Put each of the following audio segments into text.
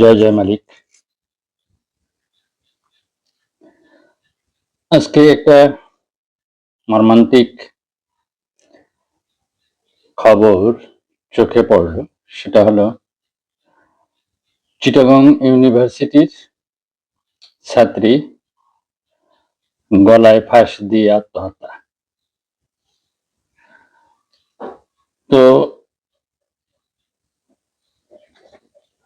জয় জয় মালিক। আজকে একটা মর্মান্তিক খবর চোখে পড়ল। সেটা হলো, চিটাগং ইউনিভার্সিটির ছাত্রী গলায় ফাঁস দিয়ে আত্মহত্যা। তো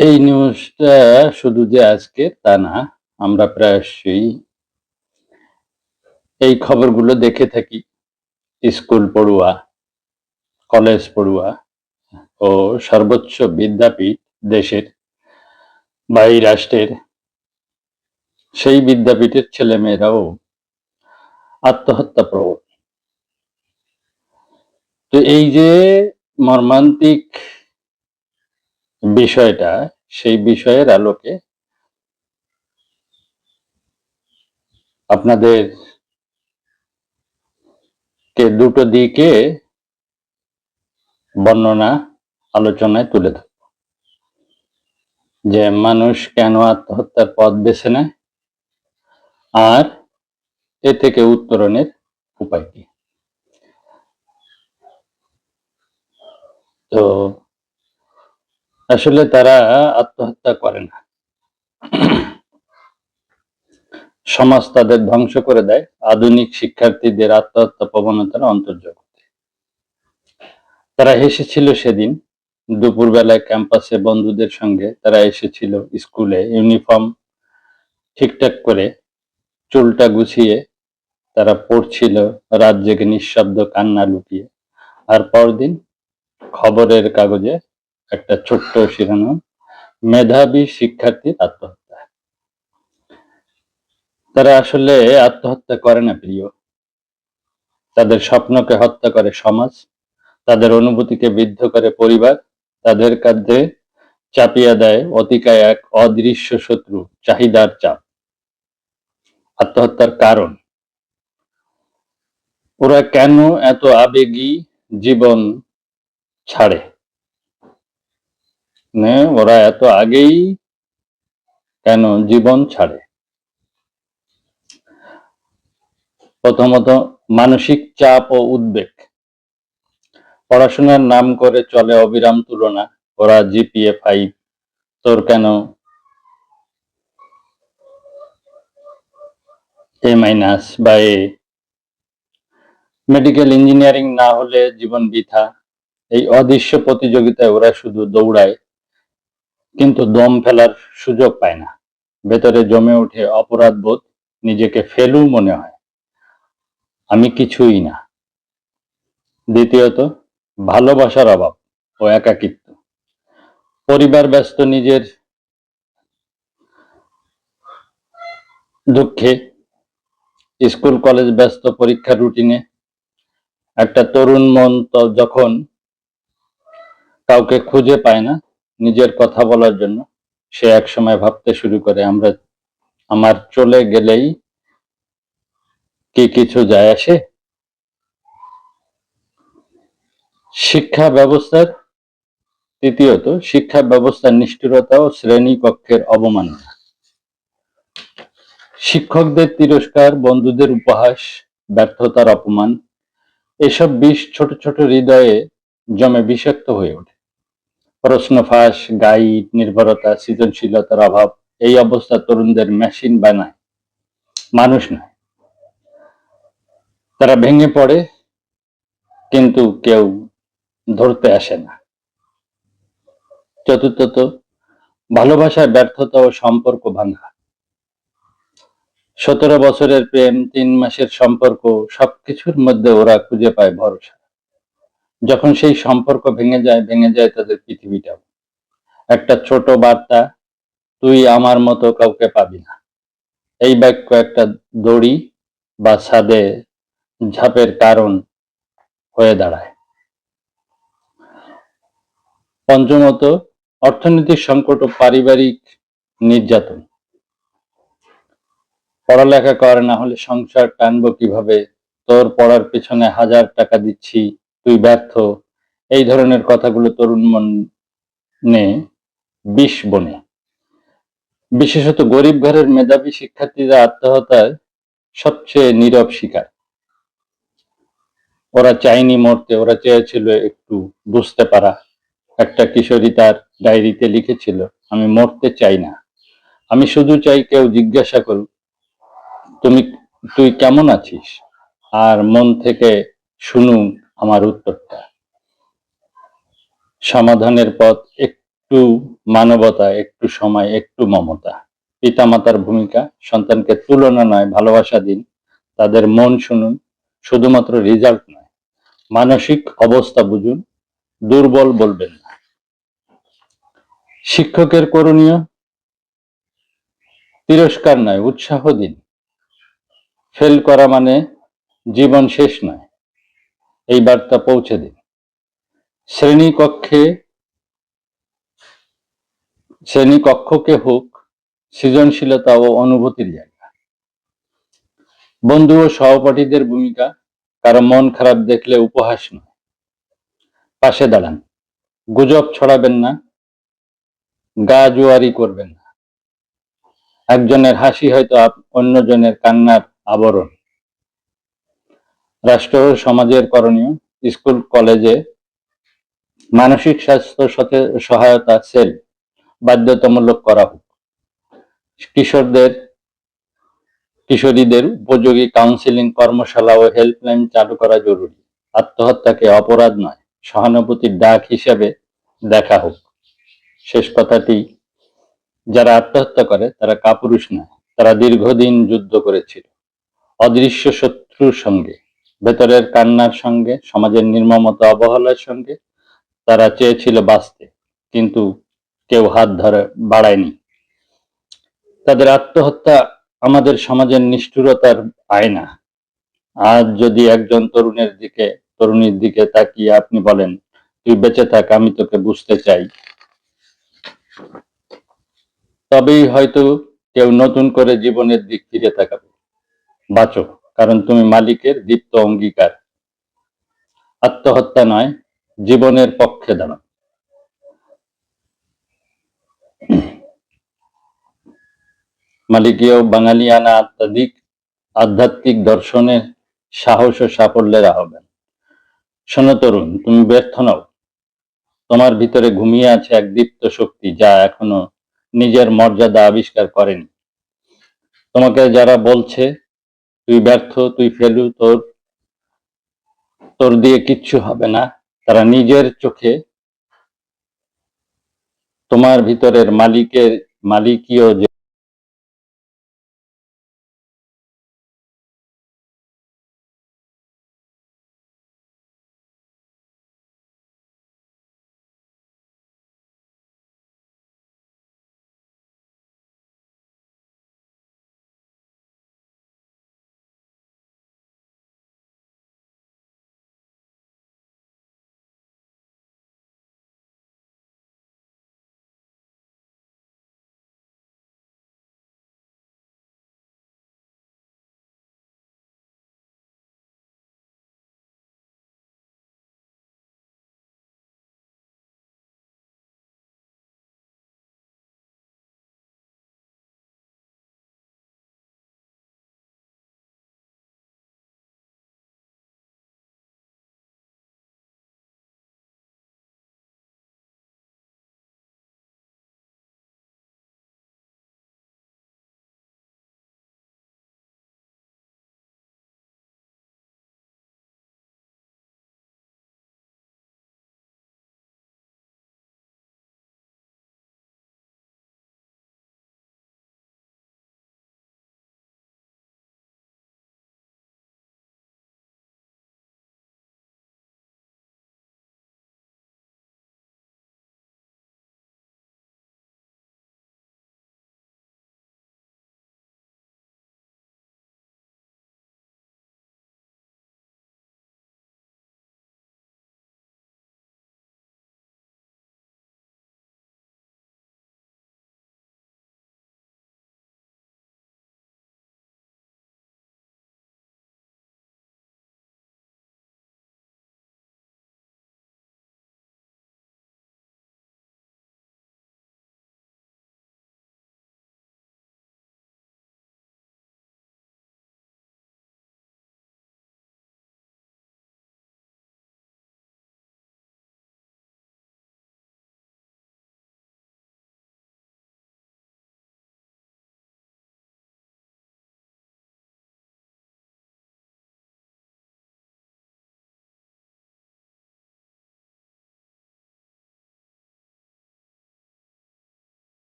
এই নিউজটা শুধু যে আজকে তা না, আমরা প্রায়শই এই খবরগুলো দেখে থাকি। স্কুল পড়ুয়া, কলেজ পড়ুয়া ও সর্বোচ্চ বিদ্যাপীঠ দেশের বা এই রাষ্ট্রের সেই বিদ্যাপীঠের ছেলেমেয়েরাও আত্মহত্যা প্রবণ। তো এই যে মর্মান্তিক বিষয়টা, সেই বিষয়ের আলোকে আপনাদের কে দুটো দিকে বর্ণনা আলোচনায় তুলে ধরব। যে মানুষ কেন আত্মহত্যার পথ বেছে নেয় আর এ থেকে উত্তরণের উপায় কি? তো আসলে তারা আত্মহত্যা করে না। সমাজ তাদের ধ্বংস করে দেয়। আধুনিক শিক্ষার্থীদের আত্মহত্যা প্রবণতার অন্তর্জগতে। তারা হেসেছিল সেদিন। দুপুরবেলায় ক্যাম্পাসে বন্ধুদের সঙ্গে তারা এসেছিল স্কুলে। ইউনিফর্ম ঠিকঠাক করে চুলটা গুছিয়ে তারা পড়ছিল রাত জেগে নিঃশব্দ কান্না লুকিয়ে। আর পরদিন খবরের কাগজে একটা ছোট্ট শিরোনাম মেধাবী শিক্ষার্থীর আত্মহত্যা। তারা আসলে আত্মহত্যা করে না প্রিয়। তাদের স্বপ্নকে হত্যা করে সমাজ, তাদের অনুভূতিকে বিদ্ধ করে পরিবার, তাদের কাঁধে চাপিয়ে দেয় অতিকায় এক অদৃশ্য শত্রু, চাহিদার চাপ। আত্মহত্যার কারণ? ওরা কেন এত আবেগী জীবন ছাড়ে? মানে ওরা এত আগেই কেন জীবন ছাড়ে? প্রথমত মানসিক চাপ ও উদ্বেগ। পড়াশোনার নাম করে চলে অবিরাম তুলনা, ওরা জিপিএ ফাইভ তোর কেন এ মাইনাস বা এ মেডিকেল ইঞ্জিনিয়ারিং না হলে জীবন বৃথা। এই অদৃশ্য প্রতিযোগিতায় ওরা শুধু দৌড়ায়। কিন্তু দম ফেলার সুযোগ পায় না। ভেতরে জমে ওঠে অপরাধ বোধ নিজেকে ফেলু মনে হয়। আমি কিছুই না। দ্বিতীয়ত, ভালোবাসার অভাব ও একাকিত্ব। পরিবার ব্যস্ত নিজের দুঃখে, স্কুল কলেজ ব্যস্ত পরীক্ষার রুটিনে। একটা তরুণ মন তো যখন কাউকে খুঁজে পায় না নিজের কথা বলার জন্য। সে এক সময় ভাবতে শুরু করে, আমরা, আমার চলে গেলেই কি কিছু যায় আসে? শিক্ষা ব্যবস্থার, তৃতীয়ত, শিক্ষা ব্যবস্থার নিষ্ঠুরতা ও শ্রেণি কক্ষের অবমাননা শিক্ষকদের তিরস্কার, বন্ধুদের উপহাস, ব্যর্থতার অপমান, এসব বিষ ছোট ছোট হৃদয়ে জমে বিষাক্ত হয়ে ওঠে। প্রশ্ন ফাঁস গাইড, নির্ভরতা, সৃজনশীলতার অভাব, এই অবস্থা তরুণদের মেশিন বানায়। মানুষ নয়। তারা ভেঙে পড়ে, কিন্তু কেউ ধরতে আসে না। চতুর্থত ভালোবাসায় ব্যর্থতা ও সম্পর্ক ভাঙা। সতেরো বছরের প্রেম, তিন মাসের সম্পর্ক, সবকিছুর মধ্যে ওরা খুঁজে পায় ভরসা। যখন সেই সম্পর্ক ভেঙে যায় ভেঙে যায় তাদের পৃথিবীটাও। একটা ছোট বার্তা, তুই আমার মতো কাউকে পাবি না। এই বাক্য একটা দড়ি বা ছাদে ঝাঁপের কারণ হয়ে দাঁড়ায়। পঞ্চমত অর্থনৈতিক সংকট ও পারিবারিক নির্যাতন। পড়ালেখা করে না হলে সংসার টানবো কীভাবে? তোর পড়ার পেছনে হাজার টাকা দিচ্ছি তুই ব্যর্থ। এই ধরনের কথাগুলো তরুণ মনে বিষ বনে। বিশেষত গরিব ঘরের মেধাবী শিক্ষার্থীরা আত্মহত্যায় সবচেয়ে নীরব শিকার। ওরা চাইনি মরতে, ওরা চেয়েছিল একটু বুঝতে পারা। একটা কিশোরী তার ডায়েরিতে লিখেছিল, আমি মরতে চাই না। আমি শুধু চাই কেউ জিজ্ঞাসা করুক, তুমি, তুই কেমন আছিস? আর মন থেকে শুনুন আমার উত্তরটা। সমাধানের পথ একটু মানবতা, একটু সময়, একটু মমতা। পিতামাতার ভূমিকা, সন্তানকে তুলনা নয়, ভালোবাসা দিন। তাদের মন শুনুন, শুধুমাত্র রেজাল্ট নয়। মানসিক অবস্থা বুঝুন, দুর্বল বলবেন না। শিক্ষকের করণীয়, তিরস্কার নয়, উৎসাহ দিন। ফেল করা মানে জীবন শেষ নয়। এই বার্তা পৌঁছে দিন। শ্রেণীকক্ষে শ্রেণীকক্ষকে হোক, সৃজনশীলতা ও অনুভূতির জায়গা। বন্ধু ও সহপাঠীদের ভূমিকা, কারও মন খারাপ দেখলে উপহাস নয়। পাশে দাঁড়ান। গুজব ছড়াবেন না। গা জুয়ারি করবেন না। একজনের হাসি হয়তো অন্যজনের কান্নার আবরণ। রাষ্ট্র সমাজের করণীয়, স্কুল, কলেজে মানসিক স্বাস্থ্য সতে- সহায়তা সেল বাধ্যতামূলক করা হোক। কিশোরদের, কিশোরীদের উপযোগী কাউন্সিলিং কর্মশালা ও হেল্পলাইন চালু করা জরুরি। আত্মহত্যাকে অপরাধ নয়, সহানুভূতির ডাক হিসেবে দেখা হোক। শেষ কথাটি, যারা আত্মহত্যা করে, তারা কাপুরুষ নয়, তারা দীর্ঘদিন যুদ্ধ করেছিল। অদৃশ্য শত্রুর সঙ্গে ভেতরের কান্নার সঙ্গে, সমাজের নির্মমতা অবহেলার সঙ্গে তারা চেয়েছিল বাঁচতে, কিন্তু কেউ হাত ধরে বাড়ায়নি। তাদের আত্মহত্যা আমাদের সমাজের নিষ্ঠুরতার আয়না। আজ যদি একজন তরুণের দিকে, তরুণীর দিকে তাকিয়ে আপনি বলেন, তুই বেঁচে থাক, আমি তোকে বুঝতে চাই। তবেই হয়তো কেউ নতুন করে জীবনের দিক ফিরে তাকাবে। বাঁচো। কারণ তুমি মালিকের দীপ্ত অঙ্গীকার। আত্মহত্যা নয়, জীবনের পক্ষে দাঁড়ান মালিকীয় বাঙালিয়ানা আত্মাধিক আধ্যাত্মিক দর্শনের সাহস ও সাফল্যের আহ্বান। শোনো তরুণ, তুমি ব্যর্থ নও। তোমার ভিতরে ঘুমিয়ে আছে এক দীপ্ত শক্তি যা এখনও নিজের মর্যাদা আবিষ্কার করেনি। তোমাকে যারা বলছে তুই ব্যর্থ, তুই ফেলু, তোর তোর দিয়ে কিচ্ছু হবে না। তারা নিজের চোখে তোমার ভিতরের মালিকের, মালিকীয় যে